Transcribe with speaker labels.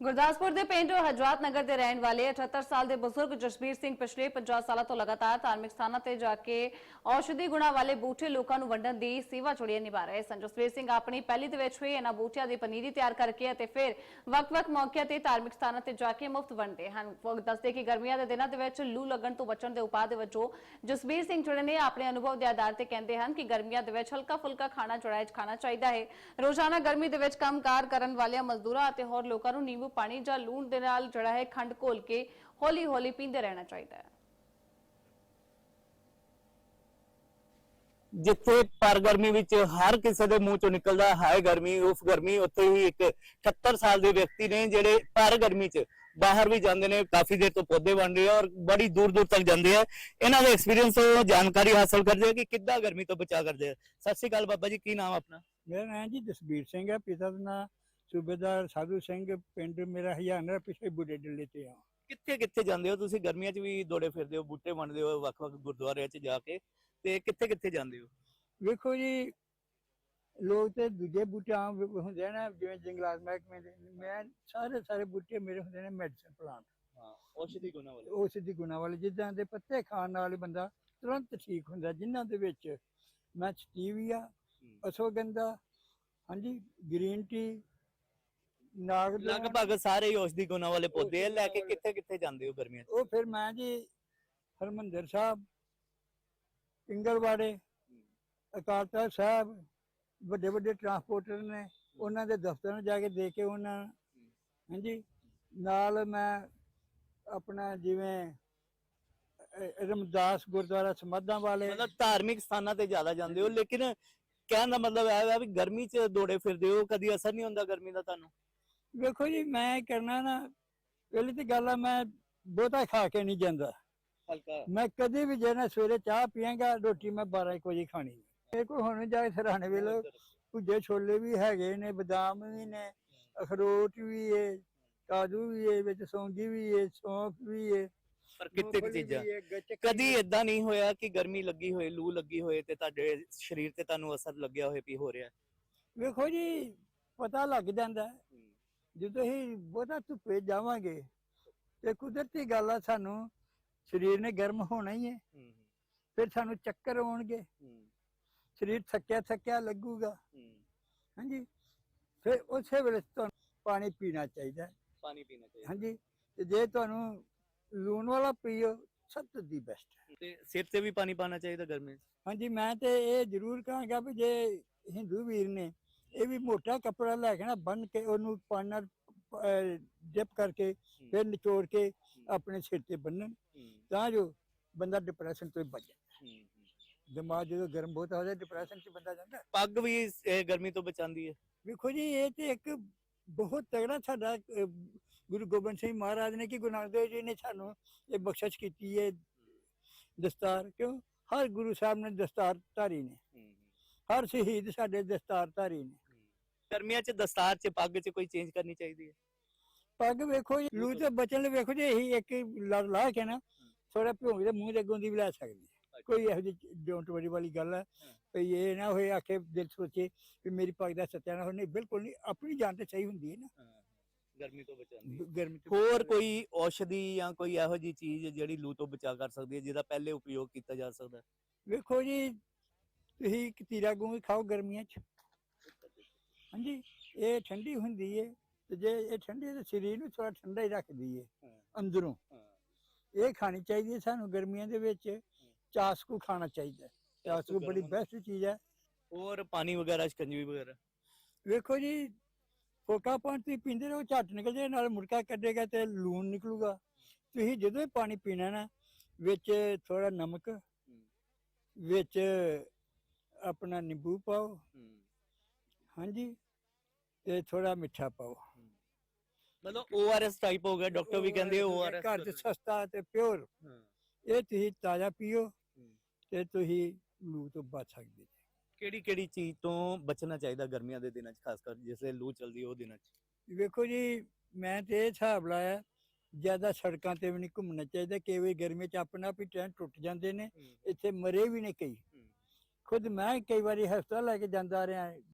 Speaker 1: ਗੁਰਦਾਸਪੁਰ ਦੇ ਪਿੰਡ ਹਜਵਾਤ ਨਗਰ ਦੇ ਰਹਿਣ ਵਾਲੇ 78 ਸਾਲ ਦੇ ਬਜ਼ੁਰਗ ਜਸਬੀਰ ਸਿੰਘ ਪਿਛਲੇ 50 ਸਾਲਾਂ ਤੋਂ ਲਗਾਤਾਰ ਧਾਰਮਿਕ ਸਥਾਨਾਂ ਤੇ ਜਾ ਕੇ ਔਸ਼ਧੀ ਗੁਣਾ ਵਾਲੇ ਬੂਟੇ ਲੋਕਾਂ ਨੂੰ ਵੰਡਣ ਦੀ ਸੇਵਾ ਜੁੜੀਆਂ ਨਿਭਾ ਰਹੇ ਸਨ। ਜਸਬੀਰ ਸਿੰਘ ਆਪਣੀ ਪਹਿਲੀ ਦੇ ਵਿੱਚ ਹੋਈ ਇਹਨਾਂ ਬੂਟਿਆਂ ਦੀ ਪਨੀਰੀ ਤਿਆਰ ਕਰਕੇ ਅਤੇ ਫਿਰ ਵੱਖ-ਵੱਖ ਮੌਕਿਆਂ ਤੇ ਧਾਰਮਿਕ ਸਥਾਨਾਂ ਤੇ ਜਾ ਕੇ ਮੁਫਤ ਵੰਡਦੇ ਹਨ। ਉਹ ਦੱਸਦੇ ਕਿ ਗਰਮੀਆਂ ਦੇ ਦਿਨਾਂ ਦੇ ਵਿੱਚ ਲੂ ਲੱਗਣ ਤੋਂ ਬਚਣ ਦੇ ਉਪਾਅ ਦੇ ਵਜੋਂ ਜਸਬੀਰ ਸਿੰਘ ਜੁੜੇ ਨੇ ਆਪਣੇ ਅਨੁਭਵ ਦੇ ਆਧਾਰ ਤੇ ਕਹਿੰਦੇ ਹਨ ਕਿ ਗਰਮੀਆਂ ਦੇ ਵਿੱਚ ਹਲਕਾ ਫੁਲਕਾ ਖਾਣਾ ਚੜਾਇਜ ਖਾਣਾ ਚਾਹੀਦਾ ਹੈ। ਰੋਜ਼ਾਨਾ ਗਰਮੀ ਦੇ ਵਿੱਚ ਕੰਮਕਾਰ ਕਰਨ ਵਾਲਿਆਂ, ਮਜ਼ਦੂਰਾਂ ਅਤੇ ਹੋਰ ਲੋਕਾਂ ਨੂੰ ਨਿੰਬੂ ਪਾਣੀ ਜਾਂ ਲੂਣ ਦੇ ਨਾਲ ਜਿਹੜਾ ਹੈ ਖੰਡ ਘੋਲ ਕੇ ਹੌਲੀ-ਹੌਲੀ ਪੀਂਦੇ ਰਹਿਣਾ ਚਾਹੀਦਾ ਹੈ।
Speaker 2: ਜਿੱਥੇ ਪਰ ਗਰਮੀ ਵਿੱਚ ਹਰ ਕਿਸੇ ਦੇ ਮੂੰਹ ਚੋਂ ਨਿਕਲਦਾ ਹੈ ਗਰਮੀ ਉਸ ਗਰਮੀ ਉੱਥੇ ਹੀ ਇੱਕ 78 ਸਾਲ ਦੇ ਵਿਅਕਤੀ ਨੇ ਜਿਹੜੇ ਪਰ ਗਰਮੀ 'ਚ ਬਾਹਰ ਵੀ ਜਾਂਦੇ ਨੇ ਕਾਫੀ ਦੇਰ ਤੋਂ ਪੌਦੇ ਵੰਡ ਰਹੇ ਆ ਔਰ ਬੜੀ ਦੂਰ ਦੂਰ ਤੱਕ ਜਾਂਦੇ ਆ। ਇਹਨਾਂ ਦੇ ਐਕਸਪੀਰੀਅੰਸ ਤੋਂ ਜਾਣਕਾਰੀ ਹਾਸਲ ਕਰਦੇ ਆ ਕਿ ਕਿੱਦਾਂ ਗਰਮੀ ਤੋਂ ਬਚਾ ਕਰਦੇ ਆ। ਸਤਿ ਸ਼੍ਰੀ ਅਕਾਲ ਬਾਬਾ ਜੀ ਕੀ ਨਾਮ ਆਪਣਾ?
Speaker 3: ਮੇਰਾ ਨਾਮ ਜੀ ਜਸਬੀਰ ਸਿੰਘ ਹੈ ਪਿਤਾ ਦਾ ਨਾਮ ਸੂਬੇਦਾਰ ਸਾਧੂ ਸਿੰਘ ਪਿੰਡ ਮੇਰਾ ਹਜ਼ਾਨਾ ਪਿਛੇ ਬੁੱਢੇ ਡੱਲੇ ਤੇ ਆ।
Speaker 2: ਕਿੱਥੇ ਕਿੱਥੇ ਜਾਂਦੇ ਹੋ ਤੁਸੀਂ? ਗਰਮੀਆਂ 'ਚ ਵੀ ਦੌੜੇ ਫਿਰਦੇ ਹੋ ਬੂਟੇ ਵੰਡਦੇ ਹੋ ਵੱਖ-ਵੱਖ ਗੁਰਦੁਆਰਿਆਂ 'ਚ ਜਾ ਕੇ। ਤੇ ਕਿੱਥੇ ਕਿੱਥੇ ਜਾਂਦੇ ਹੋ?
Speaker 3: ਵੇਖੋ ਜੀ ਲੋਕ ਤੇ ਦੂਜੇ ਬੂਟਿਆਂ ਵ- ਹੁੰਦੇ ਨਾ ਜਿਵੇਂ ਜੰਗਲਾਤ ਮਹਿਕਮੇ ਦੇ। ਮੈਂ ਸਾਰੇ ਸਾਰੇ ਬੂਟੇ ਮੇਰੇ ਹੁੰਦੇ ਨੇ ਮੈਡੀਸਨ ਪਲਾਂਟ।
Speaker 2: ਹਾਂ ਔਸ਼ਧੀ ਗੁਣਾ ਵਾਲੇ।
Speaker 3: ਦੀ ਗੁਣਾ ਵਾਲੇ ਜਿੱਦਾਂ ਦੇ ਪੱਤੇ ਖਾਣ ਨਾਲ ਬੰਦਾ ਤੁਰੰਤ ਠੀਕ ਹੁੰਦਾ ਜਿਨ੍ਹਾਂ ਦੇ ਵਿੱਚ ਮੈਂ ਸਟੀਵੀਆ ਅਸ਼ਵਗੰਧਾ ਹਾਂਜੀ ਗ੍ਰੀਨ ਟੀ ਨਾਗ
Speaker 2: ਲਗਭਗ ਸਾਰੇ ਹੀ ਔਸ਼ਧੀ ਗੁਣਾ ਵਾਲੇ ਪੌਦੇ ਆ ਲੈ ਕੇ ਕਿੱਥੇ ਕਿੱਥੇ ਜਾਂਦੇ ਹੋ ਗਰਮੀਆਂ 'ਚ?
Speaker 3: ਉਹ ਫਿਰ ਮੈਂ ਜੀ ਹਰਮੰਦਰ ਸਾਹਿਬ ਅਕਾਲ ਤਖਤ ਸਾਹਿਬ ਵੱਡੇ ਵੱਡੇ ਟਰਾਂਸਪੋਰਟਰ ਨੇ ਉਹਨਾਂ ਦੇ ਦਫ਼ਤਰਾਂ ਜਾ ਕੇ ਦੇ ਕੇ ਉਹਨਾਂ ਹਾਂਜੀ। ਨਾਲ ਮੈਂ ਆਪਣਾ ਜਿਵੇਂ ਰਮਦਾਸ ਗੁਰਦੁਆਰਾ ਸਮਾਧਾਂ ਵਾਲੇ
Speaker 2: ਮਤਲਬ ਧਾਰਮਿਕ ਸਥਾਨਾਂ ਤੇ ਜ਼ਿਆਦਾ ਜਾਂਦੇ ਹੋ ਲੇਕਿਨ ਕਹਿਣ ਦਾ ਮਤਲਬ ਇਹ ਹੈ ਵੀ ਗਰਮੀ 'ਚ ਦੌੜੇ ਫਿਰਦੇ ਹੋ ਕਦੀ ਅਸਰ ਨਹੀਂ ਹੁੰਦਾ ਗਰਮੀ ਦਾ ਤੁਹਾਨੂੰ?
Speaker 3: ਵੇਖੋ ਜੀ ਮੈਂ ਕਰਨਾ ਨਾ ਪਹਿਲੀ ਤੇ ਗੱਲ ਆ ਮੈਂ ਬਹੁਤਾ ਖਾ ਕੇ ਨਹੀਂ ਜਾਂਦਾ।
Speaker 2: ਹਲਕਾ।
Speaker 3: ਮੈਂ ਕਦੇ ਵੀ ਜੇ ਨਾ ਸਵੇਰੇ ਚਾਹ ਪੀਆਂਗਾ ਰੋਟੀ ਮੈਂ 12 ਇੱਕ ਵਜੇ ਖਾਣੀ ਇਹ ਕੋਈ ਹੁਣ ਜਾ ਕੇ ਸਰਾਣੇ ਵੇਲੇ ਭੁੱਜੇ ਛੋਲੇ ਵੀ ਹੈਗੇ ਨੇ ਬਦਾਮ ਵੀ ਨੇ ਅਖਰੋਟ ਵੀ ਏ ਕਾਜੂ ਵੀ ਏ ਵਿੱਚ ਸੌਂਗੀ ਵੀ ਏ ਸੌਂਫ ਵੀ ਏ।
Speaker 2: ਪਰ ਕਿਤੇ ਕਿ ਚੀਜ਼ਾਂ। ਕਦੀ। ਇਦਾਂ ਨਹੀਂ ਹੋਇਆ ਕਿ ਗਰਮੀ ਲੱਗੀ ਹੋਏ ਲੂ ਲੱਗੀ ਹੋਏ ਤੇ ਤੁਹਾਡੇ ਸਰੀਰ ਤੇ ਤੁਹਾਨੂੰ ਅਸਰ ਲੱਗਿਆ ਹੋਏ ਵੀ ਹੋ ਰਿਹਾ।
Speaker 3: ਵੇਖੋ ਜੀ ਪਤਾ ਲੱਗ ਜਾਂਦਾ। ਜਦੋਂ ਅਸੀਂ ਬਹੁਤਾ ਧੁੱਪੇ ਜਾਵਾਂਗੇ ਤੇ ਕੁਦਰਤੀ ਗੱਲ ਆ ਸਾਨੂੰ ਸਰੀਰ ਨੇ ਗਰਮ ਹੋਣਾ ਹੀ ਹੈ। ਫਿਰ ਸਾਨੂੰ ਚੱਕਰ ਆਉਣਗੇ। ਸਰੀਰ ਥੱਕਿਆ ਥੱਕਿਆ ਲੱਗੂਗਾ। ਹਾਂਜੀ। ਫਿਰ ਉਸੇ ਵੇਲੇ ਤੁਹਾਨੂੰ ਪਾਣੀ ਪੀਣਾ ਚਾਹੀਦਾ ਹੈ।
Speaker 2: ਪਾਣੀ ਪੀਣਾ ਚਾਹੀਦਾ।
Speaker 3: ਹਾਂਜੀ। ਤੇ ਜੇ ਤੁਹਾਨੂੰ ਲੂਣ ਵਾਲਾ ਪੀਓ ਸਭ ਤੋਂ ਦੀ ਬੈਸਟ ਹੈ।
Speaker 2: ਤੇ ਸਿਰ ਤੇ ਵੀ ਪਾਣੀ ਪਾਣਾ ਚਾਹੀਦਾ ਗਰਮੀ 'ਚ?
Speaker 3: ਹਾਂਜੀ ਮੈਂ ਤੇ ਇਹ ਜ਼ਰੂਰ ਕਹਾਂਗਾ ਵੀ ਜੇ ਹਿੰਦੂ ਵੀਰ ਨੇ ਇਹ ਵੀ ਮੋਟਾ ਕੱਪੜਾ ਲੈ ਕੇ ਨਾ ਬੰਨ ਕੇ ਉਹਨੂੰ ਪਾਣੀ ਨਾਲ ਡਿਪ ਕਰਕੇ ਫਿਰ ਨਿਚੋੜ ਕੇ ਆਪਣੇ ਸਿਰ ਤੇ ਬੰਨਣ। ਤਾਂ ਜੋ ਬੰਦਾ ਡਿਪਰੈਸ਼ਨ ਤੋਂ ਬਚ ਜਾਏ। ਦਿਮਾਗ ਜਦੋਂ ਗਰਮ ਬਹੁਤ ਹੋ ਜਾਏ ਡਿਪਰੈਸ਼ਨ 'ਚ ਬੰਦਾ ਜਾਂਦਾ।
Speaker 2: ਪੱਗ ਵੀ ਇਹ ਗਰਮੀ ਤੋਂ ਬਚਾਉਂਦੀ ਹੈ।
Speaker 3: ਵੇਖੋ ਜੀ ਇਹ ਤੇ ਇੱਕ ਬਹੁਤ ਤਗੜਾ ਸਾਡਾ ਗੁਰੂ ਗੋਬਿੰਦ ਸਿੰਘ ਮਹਾਰਾਜ ਨੇ ਕਿ ਗੁਰੂ ਨਾਨਕ ਦੇਵ ਜੀ ਨੇ ਸਾਨੂੰ ਇਹ ਬਖਸ਼ਿਸ਼ ਕੀਤੀ ਹੈ ਦਸਤਾਰ। ਕਿਉਂ? ਹਰ ਗੁਰੂ ਸਾਹਿਬ ਨੇ ਦਸਤਾਰ ਧਾਰੀ ਨੇ ਹਰ ਸ਼ਹੀਦ ਸਾਡੇ ਦਸਤਾਰ ਧਾਰੀ ਨੇ।
Speaker 2: ਗਰਮੀਆਂ 'ਚ ਦਸਤਾਰ 'ਚ ਪੱਗ 'ਚ ਕੋਈ ਚੇਂਜ ਕਰਨੀ ਚਾਹੀਦੀ ਹੈ?
Speaker 3: ਪੱਗ ਵੇਖੋ ਜੀ, ਲੂ ਤੋਂ ਬਚਣ ਲਈ ਵੇਖੋ ਜੀ ਇਹੀ ਇੱਕ ਲੜ ਲਾ ਕੇ ਨਾ ਥੋੜਾ ਭਿਉਂਗ ਦੇ ਮੂੰਹ ਦੇ ਅੱਗੋਂ ਦੀ ਵੀ ਲੈ ਸਕਦੀ ਹੈ। ਕੋਈ ਇਹੋ ਜਿਹੀ ਡੋਂਟ ਵਰੀ ਵਾਲੀ ਗੱਲ ਹੈ। ਵੀ ਇਹ ਨਾ ਹੋਏ ਆਖੇ ਦਿਲ ਸੋਚੇ ਵੀ ਮੇਰੀ ਪੱਗ ਦਾ ਸੱਤਿਆ ਨਾ ਹੋਏ। ਨਹੀਂ ਬਿਲਕੁਲ ਨਹੀਂ ਆਪਣੀ ਜਾਨ ਤੇ ਸਹੀ ਹੁੰਦੀ ਹੈ ਨਾ।
Speaker 2: ਗਰਮੀ ਤੋਂ ਬਚਾਉਂਦੀ ਹੈ
Speaker 3: ਗਰਮੀ ਤੋਂ
Speaker 2: ਹੋਰ ਕੋਈ ਔਸ਼ਧੀ ਜਾਂ ਕੋਈ ਇਹੋ ਜੀ ਚੀਜ਼ ਜਿਹੜੀ ਲੂ ਤੋਂ ਬਚਾ ਕਰ ਸਕਦੀ ਹੈ ਜਿਹਦਾ ਪਹਿਲੇ ਉਪਯੋਗ ਕੀਤਾ ਜਾ ਸਕਦਾ ਹੈ?
Speaker 3: ਵੇਖੋ ਜੀ ਤੁਸੀਂ ਕਤੀਰਾ ਗੂੰ ਖਾਓ ਗਰਮੀਆਂ 'ਚ। ਹਾਂਜੀ ਇਹ ਠੰਡੀ ਹੁੰਦੀ ਏ ਤੇ ਜੇ ਇਹ ਠੰਡੀ ਤੇ ਸਰੀਰ ਨੂੰ ਥੋੜਾ ਠੰਡਾ ਹੀ ਰੱਖਦੀ ਏ ਅੰਦਰੋਂ। ਇਹ ਖਾਣੀ ਚਾਹੀਦੀ ਹੈ ਸਾਨੂੰ ਗਰਮੀਆਂ ਦੇ ਵਿੱਚ ਚਾਸਕੂ ਖਾਣਾ ਚਾਹੀਦਾ। ਚਾਸਕੂ ਬੜੀ ਬੈਸਟ ਚੀਜ਼ ਹੈ
Speaker 2: ਹੋਰ ਪਾਣੀ ਵਗੈਰਾ ਸ਼ਿਕੰਜਵੀ ਵਗੈਰਾ?
Speaker 3: ਵੇਖੋ ਜੀ ਫੋਕਾ ਪਾਣੀ ਪੀਂਦੇ ਰਹੋ ਝੱਟ ਨਿਕਲ ਜਾਏ ਨਾਲ ਮੁੜਕਾ ਕੱਢੇਗਾ ਤੇ ਲੂਣ ਨਿਕਲੂਗਾ। ਤੁਸੀਂ ਜਦੋਂ ਹੀ ਪਾਣੀ ਪੀਣਾ ਨਾ ਵਿੱਚ ਥੋੜਾ ਨਮਕ ਵਿੱਚ ਆਪਣਾ ਨਿੰਬੂ ਪਾਓ ਹਾਂਜੀ ਤੇ ਥੋੜਾ ਮਿੱਠਾ ਪਾਓ।
Speaker 2: ਮਤਲਬ ORS ਟਾਈਪ ਹੋ ਗਿਆ ਡਾਕਟਰ ਵੀ ਕਹਿੰਦੇ ORS
Speaker 3: ਘਰ ਚ ਸਸਤਾ ਤੇ ਪਿਓਰ ਇਹ ਤੁਸੀਂ ਤਾਜ਼ਾ ਪੀਓ ਤੇ ਤੁਸੀਂ ਲੂ ਤੋਂ ਬਚ ਸਕਦੇ ਜੀ।
Speaker 2: ਕਿਹੜੀ ਕਿਹੜੀ ਚੀਜ਼ ਤੋਂ ਬਚਣਾ ਚਾਹੀਦਾ ਗਰਮੀਆਂ ਦੇ ਦਿਨਾਂ 'ਚ ਖਾਸ ਕਰ ਜਿਸੇ ਲੂ ਚੱਲਦੀ ਉਹ ਦਿਨਾਂ 'ਚ?
Speaker 3: ਵੇਖੋ ਜੀ ਮੈਂ ਤੇ ਇਹ ਹਿਸਾਬ ਲਾਇਆ ਜ਼ਿਆਦਾ ਸੜਕਾਂ ਤੇ ਵੀ ਨਹੀਂ ਘੁੰਮਣਾ ਚਾਹੀਦਾ ਕਈ ਵਾਰੀ ਗਰਮੀ ਚ ਆਪਣਾ ਵੀ ਟ੍ਰੇਨ ਟੁੱਟ ਜਾਂਦੇ ਨੇ ਇੱਥੇ ਮਰੇ ਵੀ ਨੇ ਕਈ। ਖੁਦ ਮੈਂ ਕਈ ਵਾਰੀ ਹਸਪਤਾਲ ਲੈ ਕੇ ਜਾਂਦਾ ਰਿਹਾ